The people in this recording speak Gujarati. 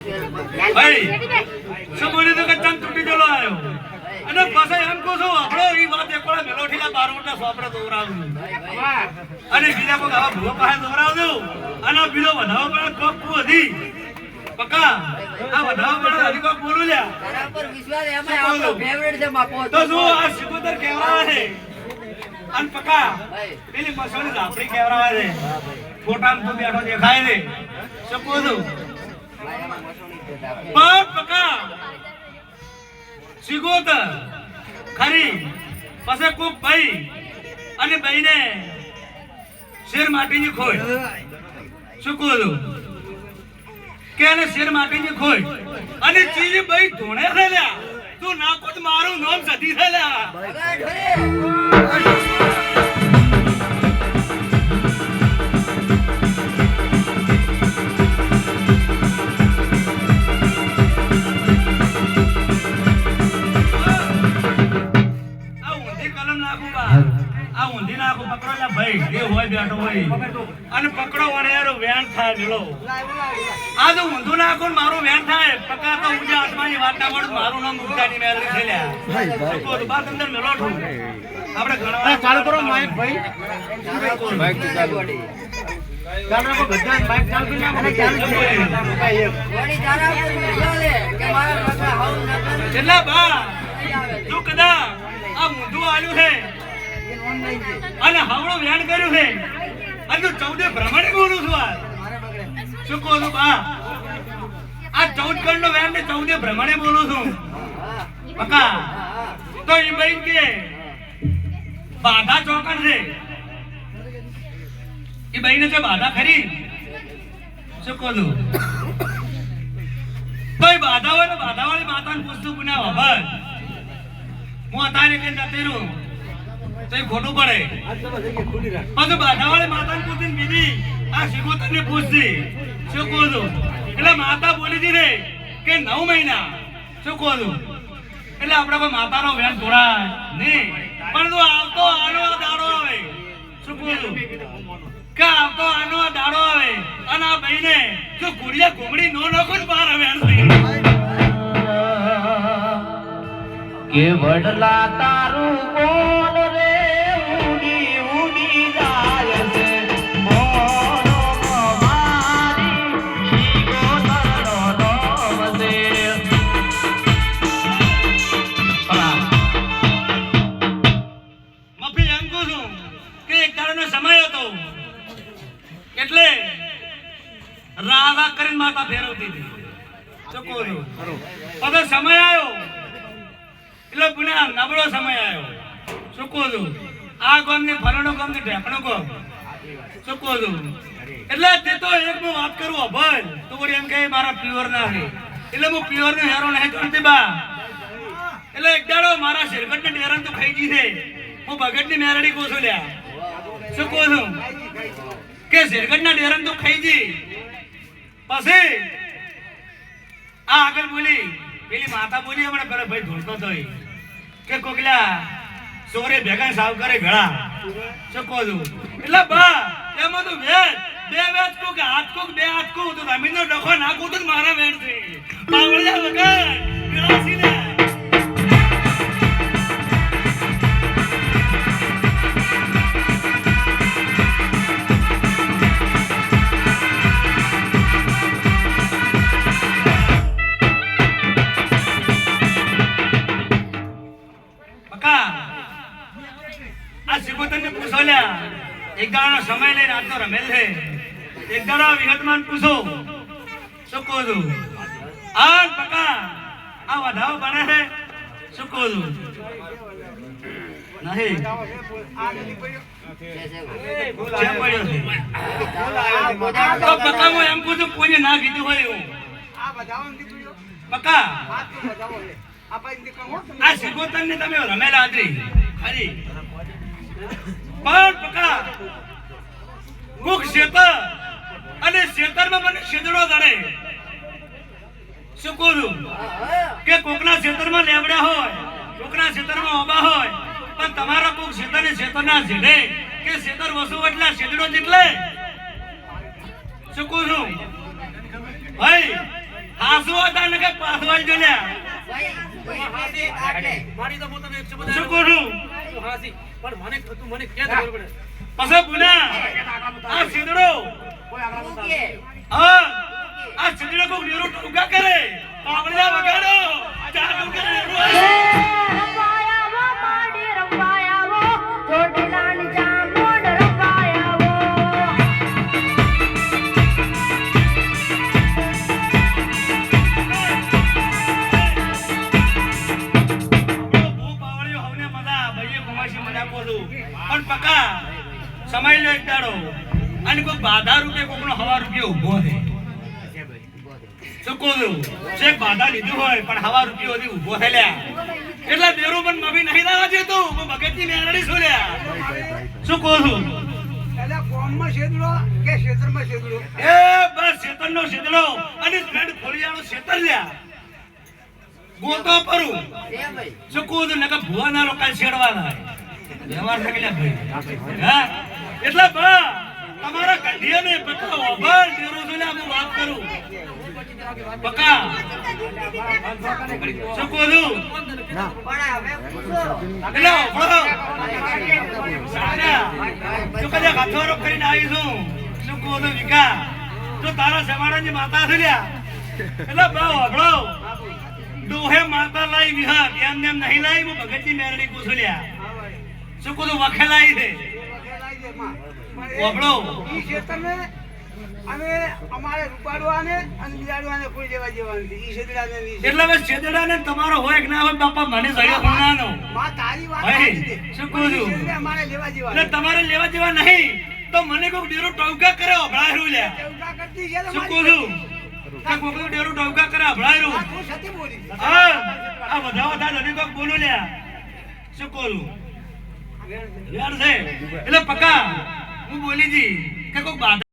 ભાઈ બોલી તો કે ચમ તૂટી ગયેલો આવ્યો અને પાછા એમ કહું છું આપણો એ વાત એક વાર મેલોઠીના બાર મોટા સોપડે દોરાવું. અને બીજા કોઈ આવા ભૂવા પાસે દોરાવજો. અને બીજો વધાવો પડે કોક કુ હતી પક્કા? આ વધાવો પડે હજી કોક બોલું લ્યા. તારા વિશ્વાસ એમાંય આપણો favorite છે બાપો. તો જો આ સિકોતર કેવરાવા છે? અને પક્કા? પેલી મસોની ઝાપડી કેવરાવા છે? ફોટામાં તો બેઠો દેખાય છે. શું પણ પકા સિગોતર, ખરી. પછી કોક ભાઈ અને ભાઈને શેર માટીની ખોય શું કહું? કે એને શેર માટીની ખોય અને ચીજ ભાઈ ધોણે છે તું નાખો મારું નામ સધી છે આ ઊંધી નાખો પકડો લ્યા ભાઈ જે હોય બેઠો હોય. અને પકડો વણે યાર વેણ થાય મેલો. આ તો ઊંધું નાખો ને મારું વેણ થાય પકા તો ઊંધે આત્માની વાત ના મળે મારું નામ ઉગતાની મેલડી છે લ્યા બાદ અંદર મેલો છું આપણે ઘણા ચાલુ કરો માઇક ભાઈ. ગોળી. ચાલુ. છે. કે મારા કાકા કેટલા બા? તું કદા? આ ઊંધું online છે. અને હવળો વ્યાન કર્યું છે. અને તું ચૌદે ભ્રમણે બોલું છું આ. શું કહું છું, બા? આ ચૌદ કણ નો વ્યાન ને ચૌદે ભ્રમણે બોલું છું. હા. તો એ બેન કે બાધા ચોકડ છે. એ બેન છે બાધા ખરી? શું કહું છું? તો એ બાધા હોય ને બાધા વાળી માતાને પૂછતું પુના વભર હું અતારે કે નતેરું તો ખોટું પડે. પછી બાધા વાળી માતાને પૂછીને બીજી આ શિકોતરને પૂછતી શું કહું એટલે માતા બોલી હતી ને કે નવ મહિના. શું કહું એટલે આપણે કોઈ માતાનો વેણ તોડાય નહીં. પણ તું આવતો આનો આ દાડો આવે. શું કહું કે આવતો આનો આ દાડો આવે. અને આ ભાઈને જો ગુડિયા ઘૂમડી નો નખો બહાર આવે કે વડલા તારું બોલ એટલે રાધા કરીને માતા ફેરવતી હતી. હવે સમય આવ્યો. એટલે ગુણ્યા નબળો સમય આવ્યો. શું આ ગામની ફલાણો ગામની ઢેકણો ગામ. શું કહું એટલે તે તો એક હું વાત કરું, અભય, તો વળી એમ કહે, મારા પ્યોર ના છે. એટલે હું પ્યોર નો હેરો નહીં કરતી બા. એટલે એક દાડો મારા શેરગઢ ને ડેરણ તો ખાઈ ગઈ છે. હું ભગતની મેરડી કહું છું લ્યા. શું કહું કે ઝેરગઢના ના તો ખાઈ ગઈ પછી આ આગળ બોલી, પેલી માતા બોલી હમણાં પેલો ભાઈ ધોળતો તો કે કોકલા, સોરે ભેગા સાવ કરે ભેળા શું કહું છું? એટલે બા, એમાં તો વેચ બે વેચ કુક, હાથ કુક, બે હાથ કુક તો જમીનનો ડખો નાખું તો મારા વેણ છે પાવળિયા વગર ભેળા સિકોતરને પૂછો લ્યા એક દાડાનો સમય લઈને તો રમેલ છે. એક દાડા વિહતમાન પૂછો. શું કહું છું? આ પકા, આ વધાવો બને છે. શું કહું છું? આ હું એમ કહું છું કોઈને ના કીધું હોય એવું. પકા. આ તમે રમેલા ખરી. પણ પકા મુખ શેતર અને શેતરમાં મને શેદડો દડે શું કહું. કે કોકના ક્ષેત્રમાં લેવડ્યા હોય કોકના ક્ષેત્રમાં ઓબા હોય પણ તમારા કોક શેતર ને ના છેડે કે શેતર વસુ એટલા છેડડો જેટલે શું કહું ભાઈ હાસુ હતા ને કે પાસવાઈ જોલ્યા શું આપ્યો. હાસી. પણ મને તું મને કે ખબર પડે? પછી બુના આ સિંદડો તું? હા. આ સિંદડો કોઈ ડેરો ટુકા કરે. પાપડા વગાડો. પણ પકા. સમય લો એક દાડો. અને કોઈ બાધા રૂપે કોકનો હવા રૂપિયો ઊભો છે. શું કોલું જે બાધા લીધું હોય પણ હવા રૂપિયો હજી ઊભો છે લ્યા. એટલા દેરો પણ મભી નહીં લાવવા જેતો પણ ભગતની મેરડી શું લ્યા? શું કોલું એટલે કોમમાં શેદડો કે ક્ષેત્રમાં શેદડો? એ બસ શેતરનો શેદડો. અને ફ્રેન્ડ ખોલિયાનો શેતર લ્યા. ગોતો પરું. શું કહું છું? નકર ભુવાના લોકો છેડવાના વ્યવહાર થકેલા ભાઈ હા? એટલે બા, તમારા ગઢિયાને પકા શું કહું છું? વિકા? તો તારા સેવાડાની માતા છે લ્યા. એટલે બા ડોહે માતા લાઈ વિહા એમ નહીં લાઈ, હું ભગતજી મેરડી શું કુદું વખે લાઈ છે. ઓભળો ઈ ક્ષેત્રને અમે અમારે રૂપાડવાને અને બિલાડવાને કોઈ લેવા જેવા નથી. ઈ શેદડાને નહીં. એટલે છેદડાને તમારો હોય કે ના હોય બાપા મને સળિયો હોનાનો માં તારી વાત સાચી શું ઈ કહું છું? અમારે લેવા જેવા એટલે તમારે લેવા જેવા નહીં. તો મને કોઈક ડેરો ટવકા કરે અભળાયરું ચૌકા કરતી છે શું કહું છું કે કોઈક ડેરો ટવકા કરે અભળાયરું સતી બોલી? હા આ બધા બધા કોઈક બોલું લ્યા. શું કહું એટલે પક્કા હું બોલી જી કે કોઈ બાધા